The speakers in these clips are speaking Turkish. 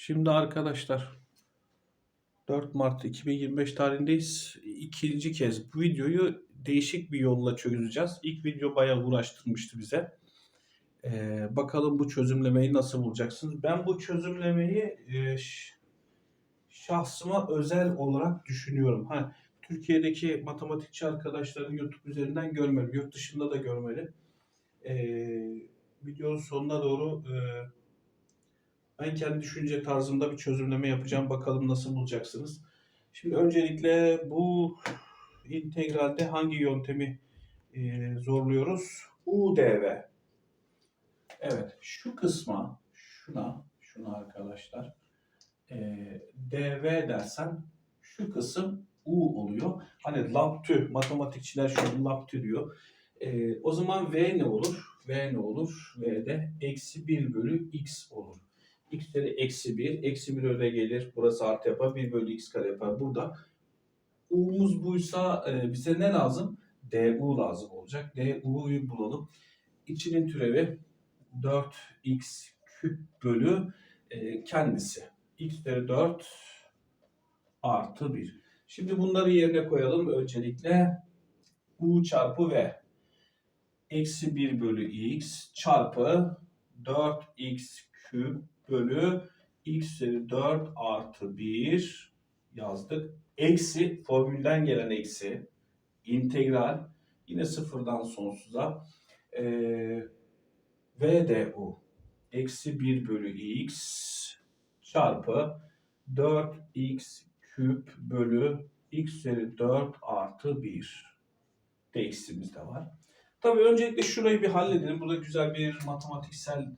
Şimdi arkadaşlar 4 Mart 2025 tarihindeyiz. İkinci kez bu videoyu değişik bir yolla çözeceğiz. İlk video bayağı uğraştırmıştı bize. Ee, bakalım bu çözümlemeyi nasıl bulacaksınız? Ben bu çözümlemeyi e, şahsıma özel olarak düşünüyorum. Ha, Türkiye'deki matematikçi arkadaşların YouTube üzerinden görmeli. Yurt dışında da görmeli. Ee, videonun sonuna doğru e, ben kendi düşünce tarzımda bir çözümleme yapacağım. Bakalım nasıl bulacaksınız. Şimdi öncelikle bu integralde hangi yöntemi e, zorluyoruz? UDV. Evet, şu kısma, şuna, şuna arkadaşlar, e, DV dersen şu kısım U oluyor. Hani laptü, matematikçiler şu laptü diyor. E, o zaman V ne olur? V ne olur? V de eksi 1 bölü X olur. X kere eksi 1, eksi 1 öne gelir. Burası artı yapar, 1 bölü X kare yapar. Burada U'muz buysa e, bize ne lazım? DU lazım olacak. DU'yu bulalım. İçinin türevi 4x küp bölü e, kendisi. x kere 4 artı 1. Şimdi bunları yerine koyalım. Öncelikle u çarpı v. Eksi 1 bölü x çarpı 4x küp bölü x üzeri 4 artı 1 yazdık. Eksi formülden gelen eksi integral yine sıfırdan sonsuza eee VDU eksi 1 bölü x çarpı 4x küp bölü x üzeri 4 artı 1 de eksimiz de var. Tabii öncelikle şurayı bir halledelim. Burada güzel bir matematiksel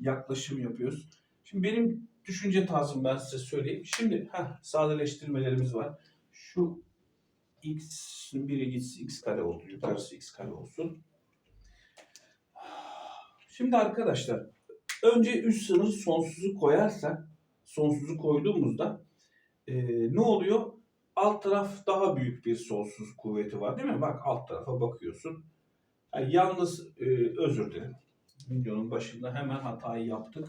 yaklaşım yapıyoruz. Şimdi benim düşünce tarzım ben size söyleyeyim. Şimdi heh, sadeleştirmelerimiz var. Şu x'in biri gitsin x kare oldu. Yukarısı x kare olsun. Şimdi arkadaşlar önce üst sınır sonsuzu koyarsak sonsuzu koyduğumuzda e, ne oluyor? Alt taraf daha büyük bir sonsuz kuvveti var değil mi? Bak alt tarafa bakıyorsun. Yani yalnız e, özür dilerim. Videonun başında hemen hatayı yaptık.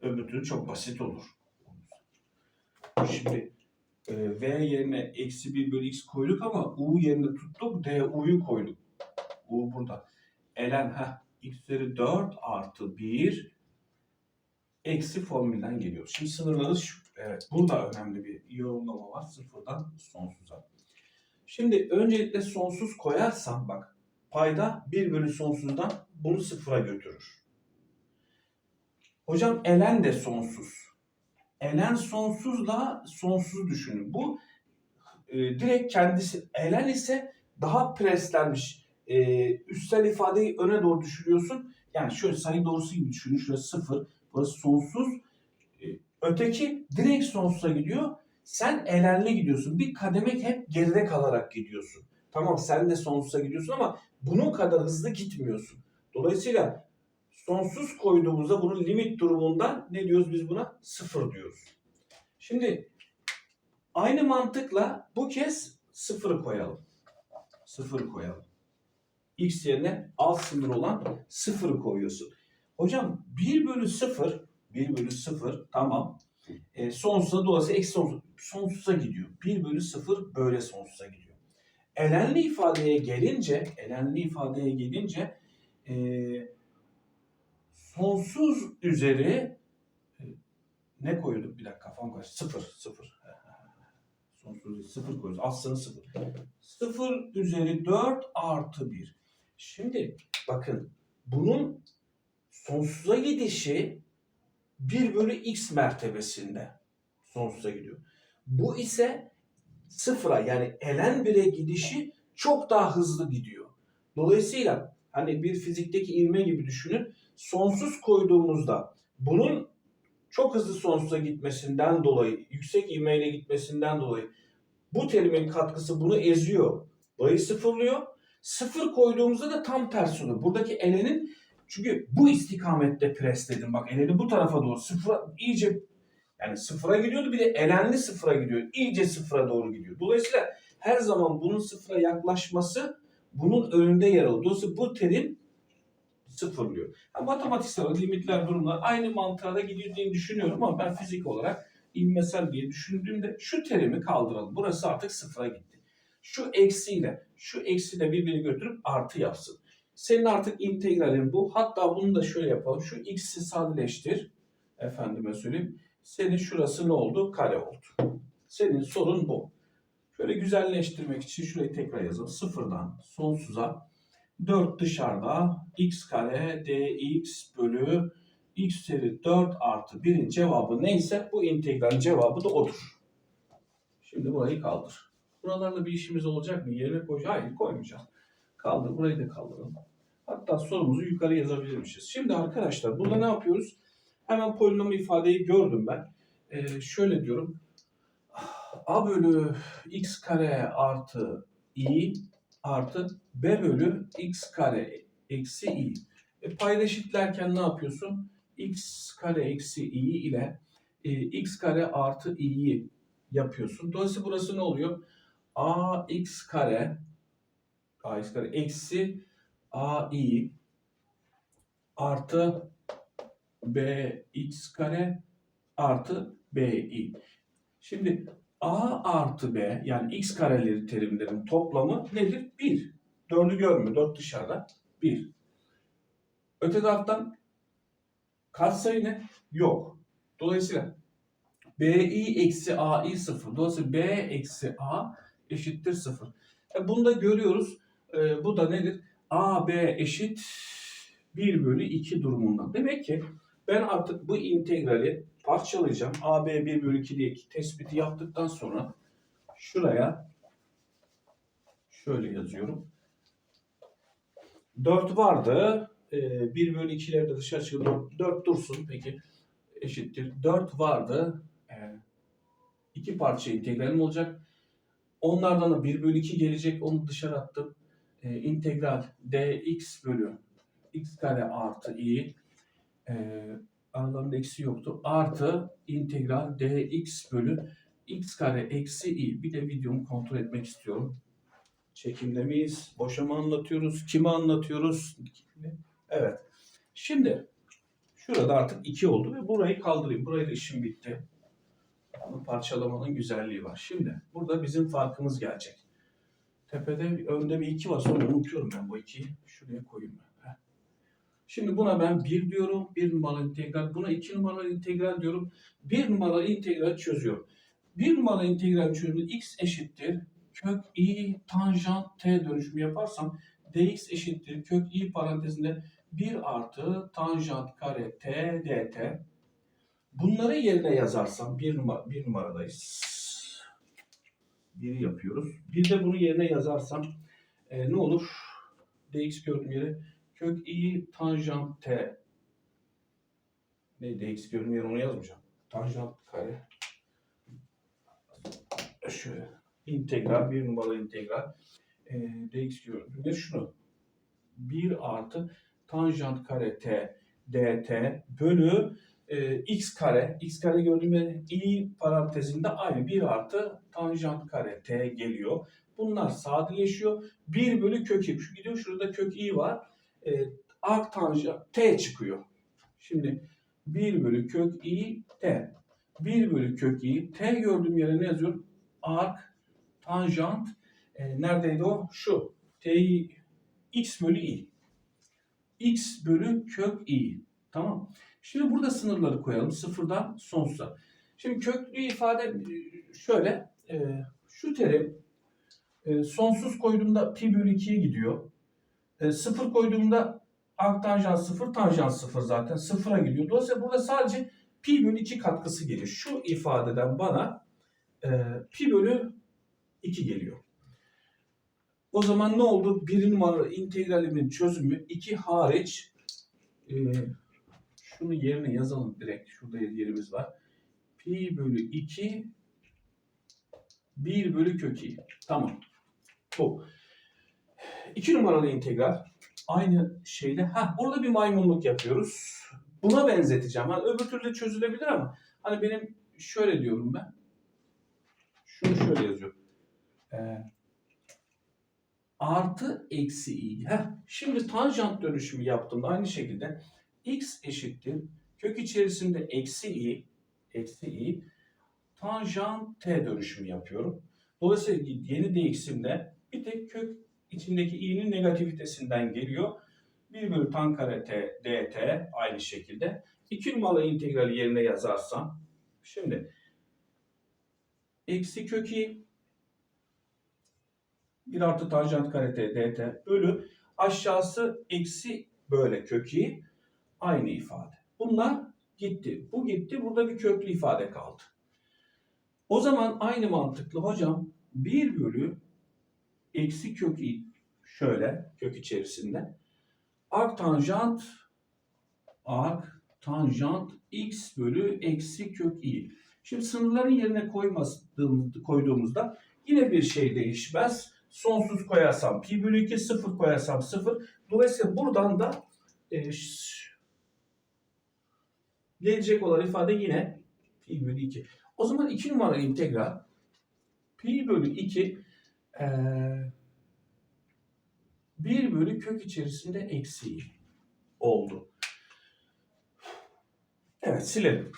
Öbür türlü çok basit olur. Şimdi e, V yerine eksi 1 bölü x koyduk ama U yerine tuttuk. DU'yu koyduk. U burada. Elen ha x üzeri 4 artı 1 eksi formülden geliyor. Şimdi sınırları şu. Evet burada önemli bir yorumlama var. Sıfırdan sonsuza. Şimdi öncelikle sonsuz koyarsam bak payda 1 bölü sonsuzdan bunu sıfıra götürür. Hocam elen de sonsuz. Elen sonsuzla sonsuz düşünün. Bu e, direkt kendisi elen ise daha preslenmiş. E, üstel ifadeyi öne doğru düşürüyorsun. Yani şöyle sayı doğrusu gibi düşünün. Şurası sıfır. Burası sonsuz. E, öteki direkt sonsuza gidiyor. Sen elenli gidiyorsun. Bir kademek hep geride kalarak gidiyorsun. Tamam sen de sonsuza gidiyorsun ama bunun kadar hızlı gitmiyorsun. Dolayısıyla sonsuz koyduğumuzda bunun limit durumundan ne diyoruz biz buna? Sıfır diyoruz. Şimdi aynı mantıkla bu kez sıfırı koyalım. Sıfırı koyalım. X yerine alt sınır olan sıfırı koyuyorsun. Hocam 1 bölü 0 1 bölü 0 tamam. E, sonsuza dolayısıyla eksi sonsuz, sonsuza gidiyor. 1 bölü 0 böyle sonsuza gidiyor. Elenli ifadeye gelince elenli ifadeye gelince e, sonsuz üzeri e, ne koyduk bir dakika kafam karıştı. Sıfır, sıfır. Sonsuz değil, sıfır koyuyoruz. Aslında sıfır. Sıfır üzeri 4 artı 1. Şimdi bakın bunun sonsuza gidişi 1 bölü x mertebesinde sonsuza gidiyor. Bu ise sıfıra yani elen bire gidişi çok daha hızlı gidiyor. Dolayısıyla hani bir fizikteki ivme gibi düşünün. Sonsuz koyduğumuzda bunun çok hızlı sonsuza gitmesinden dolayı, yüksek ivmeyle gitmesinden dolayı bu terimin katkısı bunu eziyor. Burayı sıfırlıyor. Sıfır koyduğumuzda da tam tersi oluyor. Buradaki elenin çünkü bu istikamette presledim. Bak eleni bu tarafa doğru sıfıra iyice yani sıfıra gidiyordu bir de elenli sıfıra gidiyor. İyice sıfıra doğru gidiyor. Dolayısıyla her zaman bunun sıfıra yaklaşması bunun önünde yer alıyor. Dolayısıyla bu terim sıfırlıyor. Ha, matematiksel limitler, durumlar aynı mantığa da diye düşünüyorum ama ben fizik olarak ilmesel diye düşündüğümde şu terimi kaldıralım. Burası artık sıfıra gitti. Şu eksiyle, şu eksiyle birbirini götürüp artı yapsın. Senin artık integralin bu. Hatta bunu da şöyle yapalım. Şu x'i sadeleştir. Efendime söyleyeyim. Senin şurası ne oldu? Kare oldu. Senin sorun bu. Şöyle güzelleştirmek için şurayı tekrar yazalım. Sıfırdan sonsuza 4 dışarıda x kare dx bölü x üzeri 4 artı 1'in cevabı neyse bu integralin cevabı da odur. Şimdi burayı kaldır. Buralarla bir işimiz olacak mı? Yerine koyacağız. Hayır koymayacağız. Kaldır. Burayı da kaldıralım. Hatta sorumuzu yukarı yazabilirmişiz. Şimdi arkadaşlar burada ne yapıyoruz? Hemen polinom ifadeyi gördüm ben. Ee, şöyle diyorum. A bölü x kare artı i artı b bölü x kare eksi i. E, payda eşitlerken ne yapıyorsun? x kare eksi i ile e, x kare artı i'yi yapıyorsun. Dolayısıyla burası ne oluyor? a x kare a x kare eksi a i artı b x kare artı b i. Şimdi a artı b yani x kareleri terimlerin toplamı nedir? 1. 4'ü görmüyor. 4 dışarıda. 1. Öte taraftan katsayı ne? Yok. Dolayısıyla bi eksi ai 0. Dolayısıyla b eksi a eşittir 0. E bunu da görüyoruz. E, bu da nedir? a b eşit 1 bölü 2 durumunda. Demek ki ben artık bu integrali parçalayacağım. AB 1 bölü 2 diye tespiti yaptıktan sonra şuraya şöyle yazıyorum. 4 vardı. Ee, 1 bölü 2'leri de dışarı çıkıyor. 4 dursun peki. Eşittir. 4 vardı. Ee, iki parça integralim olacak. Onlardan da 1 bölü 2 gelecek. Onu dışarı attım. Ee, integral dx bölü x kare artı i e, aralarında eksi yoktu. Artı integral dx bölü x kare eksi i. Bir de videomu kontrol etmek istiyorum. Çekimde miyiz? Boşa mı anlatıyoruz? Kime anlatıyoruz? Evet. Şimdi şurada artık 2 oldu ve burayı kaldırayım. Burayı da işim bitti. Ama parçalamanın güzelliği var. Şimdi burada bizim farkımız gelecek. Tepede önde bir 2 var. Sonra unutuyorum ben bu 2'yi. Şuraya koyayım ben. Şimdi buna ben 1 diyorum. 1 numaralı integral. Buna 2 numaralı integral diyorum. 1 numaralı integral çözüyorum. 1 numaralı integral çözümü x eşittir. Kök i tanjant t dönüşümü yaparsam dx eşittir. Kök i parantezinde 1 artı tanjant kare t dt. Bunları yerine yazarsam bir, numara, bir numaradayız. Biri yapıyoruz. Bir de bunu yerine yazarsam e, ne olur? dx gördüğüm yere kök i tanjant t. Ne dx gördüğüm yere onu yazmayacağım. Tanjant kare. Şöyle. integral bir numaralı integral. E, dx gördüğüm yer şunu. 1 artı tanjant kare t dt bölü e, x kare, x kare gördüğüm yer i parantezinde aynı 1 artı tanjant kare t geliyor. Bunlar sadeleşiyor. 1 bölü kök i. Şu gidiyor şurada kök i var. E, arc tanjant t çıkıyor. Şimdi 1 bölü kök i t. 1 bölü kök i t gördüğüm yere ne yazıyorum? Arc tanjant e, neredeydi o? Şu. T'yi x bölü i. x bölü kök i. Tamam. Şimdi burada sınırları koyalım. Sıfırdan sonsuza. Şimdi köklü ifade e, şöyle. E, şu terim e, sonsuz koyduğumda pi bölü 2'ye gidiyor. E, sıfır koyduğumda arc tanjant sıfır, tanjant sıfır zaten. Sıfıra gidiyor. Dolayısıyla burada sadece pi bölü 2 katkısı geliyor. Şu ifadeden bana e, pi bölü 2 geliyor. O zaman ne oldu? Bir numaralı integralimin çözümü 2 hariç e, şunu yerine yazalım direkt. Şurada yerimiz var. Pi bölü 2 1 bölü kök i. Tamam. Bu. 2 numaralı integral. Aynı şeyde. Ha burada bir maymunluk yapıyoruz. Buna benzeteceğim. Hani öbür türlü çözülebilir ama hani benim şöyle diyorum ben. Şunu şöyle yazıyorum. Ee, artı eksi i. Heh, şimdi tanjant dönüşümü yaptığımda aynı şekilde x eşittir kök içerisinde eksi i eksi i tanjant t dönüşümü yapıyorum. Dolayısıyla yeni dx'imde bir tek kök içindeki i'nin negativitesinden geliyor. 1 bölü tan kare t dt aynı şekilde. 2 numaralı integrali yerine yazarsam şimdi eksi kök i 1 artı tanjant kare t dt bölü aşağısı eksi böyle kök i aynı ifade. Bunlar gitti. Bu gitti. Burada bir köklü ifade kaldı. O zaman aynı mantıklı hocam 1 bölü eksi kök şöyle kök içerisinde arc tanjant arc tanjant x bölü eksi kök i. Şimdi sınırların yerine koyduğumuzda yine bir şey değişmez. Sonsuz koyarsam pi bölü 2, 0 koyarsam 0. Dolayısıyla buradan da e, gelecek olan ifade yine pi bölü 2. O zaman 2 numaralı integral pi bölü 2 e, 1 bölü kök içerisinde eksi i oldu. Evet silelim.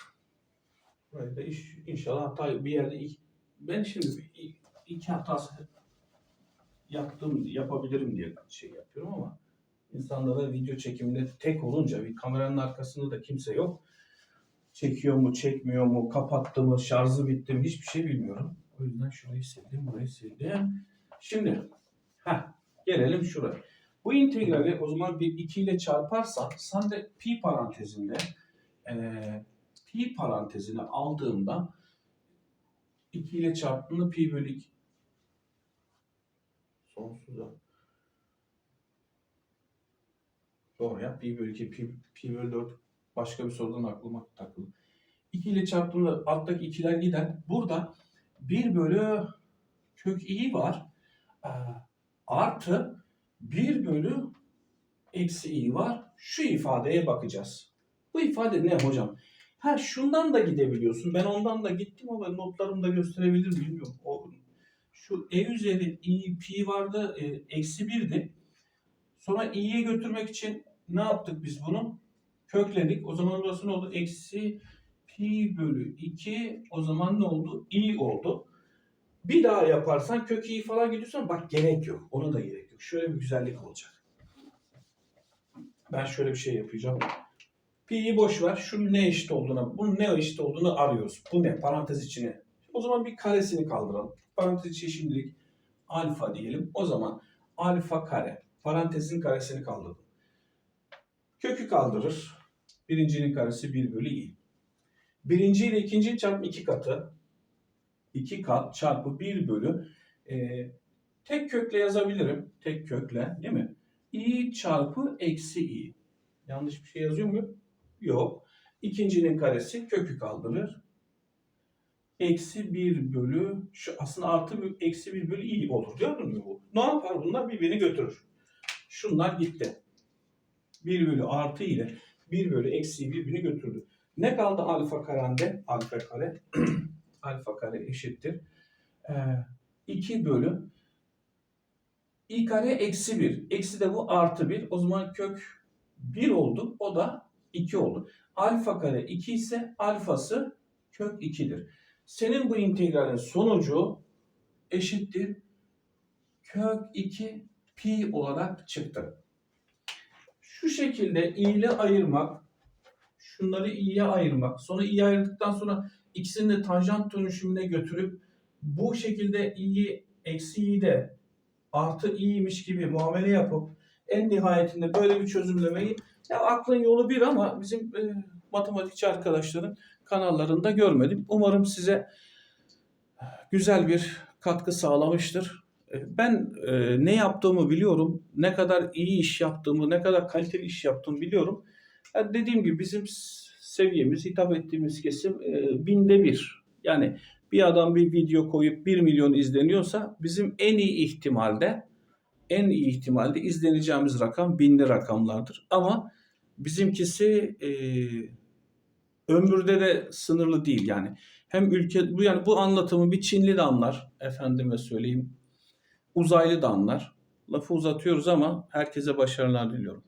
Böyle iş, inşallah hata bir yerde ilk- ben şimdi iki hatası yaptım yapabilirim diye şey yapıyorum ama insanlara video çekiminde tek olunca bir kameranın arkasında da kimse yok. Çekiyor mu, çekmiyor mu, kapattı mı, şarjı bitti mi hiçbir şey bilmiyorum. O yüzden şurayı sildim, burayı sildim. Şimdi heh, gelelim şuraya. Bu integrali o zaman bir 2 ile çarparsan sen de pi parantezinde eee pi parantezini aldığımda 2 ile çarptığında pi bölü 2 sonsuza doğru ya pi bölü 2 pi, pi bölü 4 başka bir sorudan aklıma takıldı. 2 ile çarptığımda alttaki ikiler gider. Burada 1 bölü kök i var. Ee, artı 1 bölü eksi i var. Şu ifadeye bakacağız. Bu ifade ne hocam? Ha şundan da gidebiliyorsun. Ben ondan da gittim ama notlarımda gösterebilir miyim bilmiyorum. O, şu e üzeri i pi vardı e, eksi 1'di. Sonra i'ye götürmek için ne yaptık biz bunu? Kökledik. O zaman burası ne oldu? Eksi pi bölü 2 o zaman ne oldu? i oldu. Bir daha yaparsan kök i falan gidiyorsan bak gerek yok. Ona da gerek yok. Şöyle bir güzellik olacak. Ben şöyle bir şey yapacağım. Pi'yi boş ver. Şunun ne eşit olduğuna, bunun ne eşit olduğunu arıyoruz. Bu ne? Parantez içine. O zaman bir karesini kaldıralım. Parantez içi şimdilik alfa diyelim. O zaman alfa kare. Parantezin karesini kaldırdım. Kökü kaldırır. Birincinin karesi 1 bölü i. Birinci ile ikinci çarpı iki katı. 2 kat çarpı 1 bölü e, tek kökle yazabilirim. Tek kökle değil mi? i çarpı eksi i. Yanlış bir şey yazıyor muyum? Yok. İkincinin karesi kökü kaldırır. Eksi 1 bölü, şu aslında artı bir, eksi 1 bölü i olur. Gördün mü bu? Ne yapar bunlar? Birbirini götürür. Şunlar gitti. 1 bölü artı ile 1 bölü eksi birbirini götürdü. Ne kaldı alfa karende? Alfa kare. alfa kare eşittir. Ee, 2 bölü i kare eksi 1. Eksi de bu artı 1. O zaman kök 1 oldu. O da 2 oldu. Alfa kare 2 ise alfası kök 2'dir. Senin bu integralin sonucu eşittir kök 2 pi olarak çıktı. Şu şekilde i ile ayırmak, şunları i'ye ayırmak, sonra i'ye ayırdıktan sonra ikisini de tanjant dönüşümüne götürüp bu şekilde i'yi eksi i'yi de artı i'ymiş gibi muamele yapıp en nihayetinde böyle bir çözümlemeyi ya aklın yolu bir ama bizim e, matematikçi arkadaşların kanallarında görmedim. Umarım size güzel bir katkı sağlamıştır. E, Ben e, ne yaptığımı biliyorum, ne kadar iyi iş yaptığımı, ne kadar kaliteli iş yaptığımı biliyorum. Ya dediğim gibi bizim seviyemiz, hitap ettiğimiz kesim e, binde bir. Yani bir adam bir video koyup 1 milyon izleniyorsa bizim en iyi ihtimalde en iyi ihtimalde izleneceğimiz rakam binli rakamlardır. Ama bizimkisi e, ömürde de sınırlı değil yani. Hem ülke bu yani bu anlatımı bir Çinli de anlar efendime söyleyeyim. Uzaylı da anlar. Lafı uzatıyoruz ama herkese başarılar diliyorum.